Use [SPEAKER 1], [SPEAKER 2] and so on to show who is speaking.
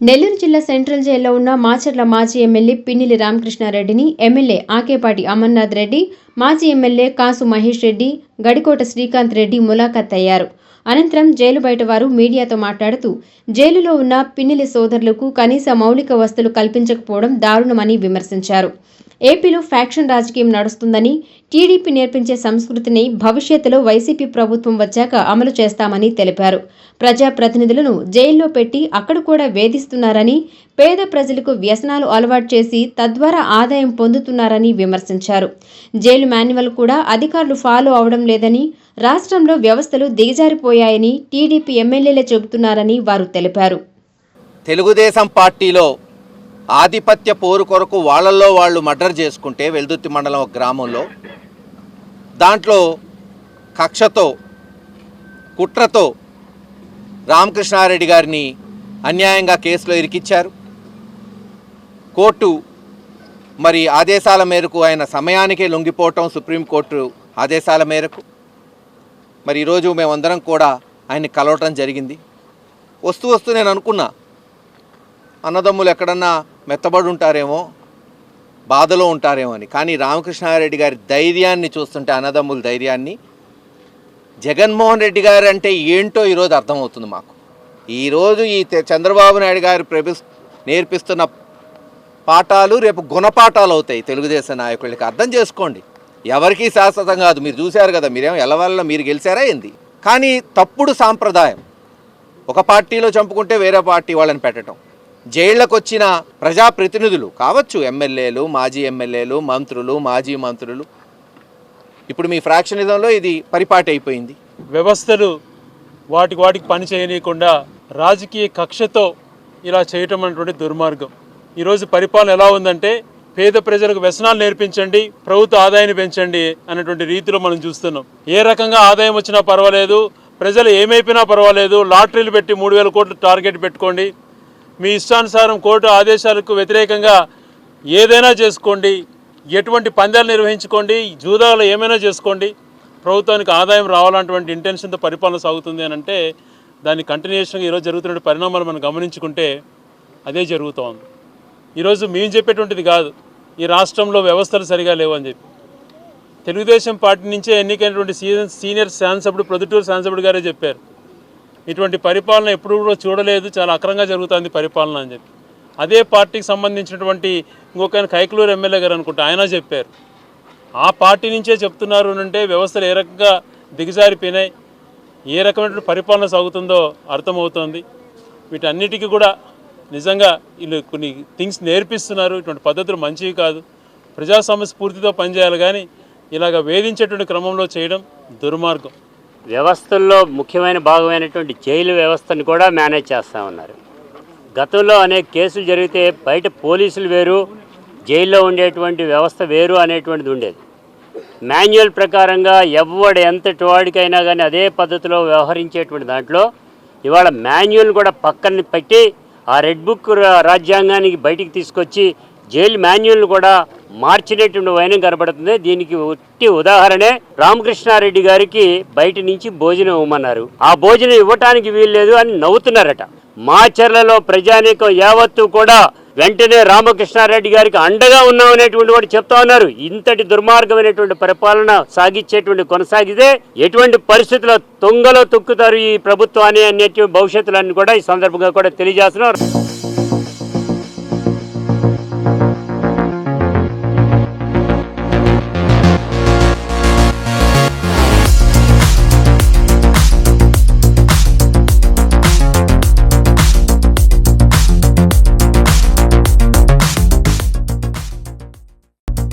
[SPEAKER 1] నెల్లూరు జిల్లా సెంట్రల్ జైల్లో ఉన్న మాచర్ల మాజీ ఎమ్మెల్యే పిన్నిలి రామకృష్ణారెడ్డిని ఎమ్మెల్యే ఆకేపాటి అమర్నాథ్ రెడ్డి మాజీ ఎమ్మెల్యే కాసు మహేష్ రెడ్డి గడికోట శ్రీకాంత్ రెడ్డి ములాఖత్ అయ్యారు. అనంతరం జైలు బయట వారు మీడియాతో మాట్లాడుతూ జైలులో ఉన్న పిన్నిలి సోదరులకు కనీస మౌలిక వసతులు కల్పించకపోవడం దారుణమని విమర్శించారు. ఏపీలో ఫ్యాక్షన్ రాజకీయం నడుస్తుందని టీడీపీ నేర్పించే సంస్కృతిని భవిష్యత్తులో వైసీపీ ప్రభుత్వం వచ్చాక అమలు చేస్తామని తెలిపారు. ప్రజాప్రతినిధులను జైల్లో పెట్టి అక్కడ కూడా వేధిస్తున్నారని పేద ప్రజలకు వ్యసనాలు అలవాటు చేసి తద్వారా ఆదాయం పొందుతున్నారని విమర్శించారు. జైలు మాన్యువల్ కూడా అధికారులు ఫాలో అవడం లేదని రాష్ట్రంలో వ్యవస్థలు దిగజారిపోయాయని టీడీపీ ఎమ్మెల్యేలే చెబుతున్నారని వారు తెలిపారు.
[SPEAKER 2] తెలుగుదేశం పార్టీలో ఆధిపత్య పోరు కొరకు వాళ్ళల్లో వాళ్ళు మర్డర్ చేసుకుంటే వెల్దుర్తి మండలం ఒక గ్రామంలో దాంట్లో కక్షతో కుట్రతో రామకృష్ణారెడ్డి గారిని అన్యాయంగా కేసులో ఇరికిచ్చారు. కోర్టు మరి ఆదేశాల మేరకు ఆయన సమయానికే లొంగిపోవటం సుప్రీంకోర్టు ఆదేశాల మేరకు. మరి ఈరోజు మేమందరం కూడా ఆయన్ని కలవటం జరిగింది. వస్తూ వస్తూ నేను అనుకున్నా అన్నదమ్ములు ఎక్కడన్నా మెత్తబడి ఉంటారేమో బాధలో ఉంటారేమో అని. కానీ రామకృష్ణారెడ్డి గారి ధైర్యాన్ని చూస్తుంటే అన్నదమ్ముల ధైర్యాన్ని జగన్మోహన్ రెడ్డి గారు అంటే ఏంటో ఈరోజు అర్థమవుతుంది మాకు. ఈరోజు ఈ చంద్రబాబు నాయుడు గారు ప్రభు నేర్పిస్తున్న పాఠాలు రేపు గుణపాఠాలు అవుతాయి తెలుగుదేశం నాయకులకి. అర్థం చేసుకోండి. ఎవరికీ శాశ్వతం కాదు. మీరు చూశారు కదా మీరేం ఎలవల్ల మీరు గెలిచారా ఏంది? కానీ తప్పుడు సాంప్రదాయం. ఒక పార్టీలో చంపుకుంటే వేరే పార్టీ వాళ్ళని పెట్టడం జైళ్ళకు వచ్చిన ప్రజాప్రతినిధులు కావచ్చు ఎమ్మెల్యేలు మాజీ ఎమ్మెల్యేలు మంత్రులు మాజీ మంత్రులు. ఇప్పుడు మీ ఫ్రాక్షనిజంలో ఇది పరిపాటి అయిపోయింది
[SPEAKER 3] వ్యవస్థలు వాటికి వాటికి పని చేయనీయకుండా రాజకీయ కక్షతో ఇలా చేయటం అనేటువంటి దుర్మార్గం. ఈరోజు పరిపాలన ఎలా ఉందంటే పేద ప్రజలకు వ్యసనాలు నేర్పించండి ప్రభుత్వ ఆదాయాన్ని పెంచండి అనేటువంటి రీతిలో మనం చూస్తున్నాం. ఏ రకంగా ఆదాయం వచ్చినా పర్వాలేదు ప్రజలు ఏమైపోయినా పర్వాలేదు లాటరీలు పెట్టి మూడు వేల కోట్లు టార్గెట్ పెట్టుకోండి మీ ఇష్టానుసారం కోర్టు ఆదేశాలకు వ్యతిరేకంగా ఏదైనా చేసుకోండి ఎటువంటి పందాలు నిర్వహించుకోండి జూదాలు ఏమైనా చేసుకోండి ప్రభుత్వానికి ఆదాయం రావాలన్నటువంటి ఇంటెన్షన్తో పరిపాలన సాగుతుంది అని అంటే దాని కంటిన్యూషన్గా ఈరోజు జరుగుతున్న పరిణామాలు మనం గమనించుకుంటే అదే జరుగుతోంది ఈరోజు మేము చెప్పేటువంటిది కాదు ఈ రాష్ట్రంలో వ్యవస్థలు సరిగా లేవు అని చెప్పి. తెలుగుదేశం పార్టీ నుంచే ఎన్నికైనటువంటి సీనియర్ సీనియర్ శాసనసభ్యుడు ప్రొద్దుటూరు శాసనసభ్యుడు గారే చెప్పారు. ఇటువంటి పరిపాలన ఎప్పుడు కూడా చూడలేదు చాలా అక్రంగా జరుగుతుంది పరిపాలన అని చెప్పి. అదే పార్టీకి సంబంధించినటువంటి ఇంకొక ఆయన కైకలూరు ఎమ్మెల్యే గారు అనుకుంటా ఆయన చెప్పారు. ఆ పార్టీ నుంచే చెప్తున్నారు అంటే వ్యవస్థలు ఏ రకంగా దిగజారిపోయినాయి ఏ రకమైనటువంటి పరిపాలన సాగుతుందో అర్థమవుతోంది. వీటన్నిటికీ కూడా నిజంగా వీళ్ళు కొన్ని థింగ్స్ నేర్పిస్తున్నారు ఇటువంటి పద్ధతులు మంచివి కాదు. ప్రజాస్వామ్య స్ఫూర్తితో పనిచేయాలి కానీ ఇలాగ వేధించేటువంటి క్రమంలో చేయడం దుర్మార్గం.
[SPEAKER 4] వ్యవస్థల్లో ముఖ్యమైన భాగమైనటువంటి జైలు వ్యవస్థను కూడా మేనేజ్ చేస్తూ ఉన్నారు. గతంలో అనేక కేసులు జరిగితే బయట పోలీసులు వేరు జైల్లో ఉండేటువంటి వ్యవస్థ వేరు అనేటువంటిది ఉండేది. మాన్యువల్ ప్రకారంగా ఎవడు ఎంతటి వాడికైనా కానీ అదే పద్ధతిలో వ్యవహరించేటువంటి దాంట్లో ఇవాళ మాన్యువల్ కూడా పక్కన పెట్టి ఆ రెడ్ బుక్ రాజ్యాంగానికి బయటికి తీసుకొచ్చి జైలు మాన్యువల్ కూడా మార్చినటువంటి వైనం కనబడుతుంది. దీనికి ఒట్టి ఉదాహరణే రామకృష్ణారెడ్డి గారికి బయట నుంచి భోజనం ఇవ్వమన్నారు. ఆ భోజనం ఇవ్వటానికి వీల్లేదు అని నవ్వుతున్నారట. మాచర్లలో ప్రజానీకం యావత్తు కూడా వెంటనే రామకృష్ణారెడ్డి గారికి అండగా ఉన్నాం అనేటువంటి వాడు చెప్తా ఉన్నారు. ఇంతటి దుర్మార్గమైనటువంటి పరిపాలన సాగించేటువంటి కొనసాగితే ఎటువంటి పరిస్థితుల్లో తొంగలో తొక్కుతారు ఈ ప్రభుత్వాన్ని అనేటువంటి భవిష్యత్తులన్నీ కూడా ఈ సందర్భంగా కూడా తెలియజేస్తున్నారు.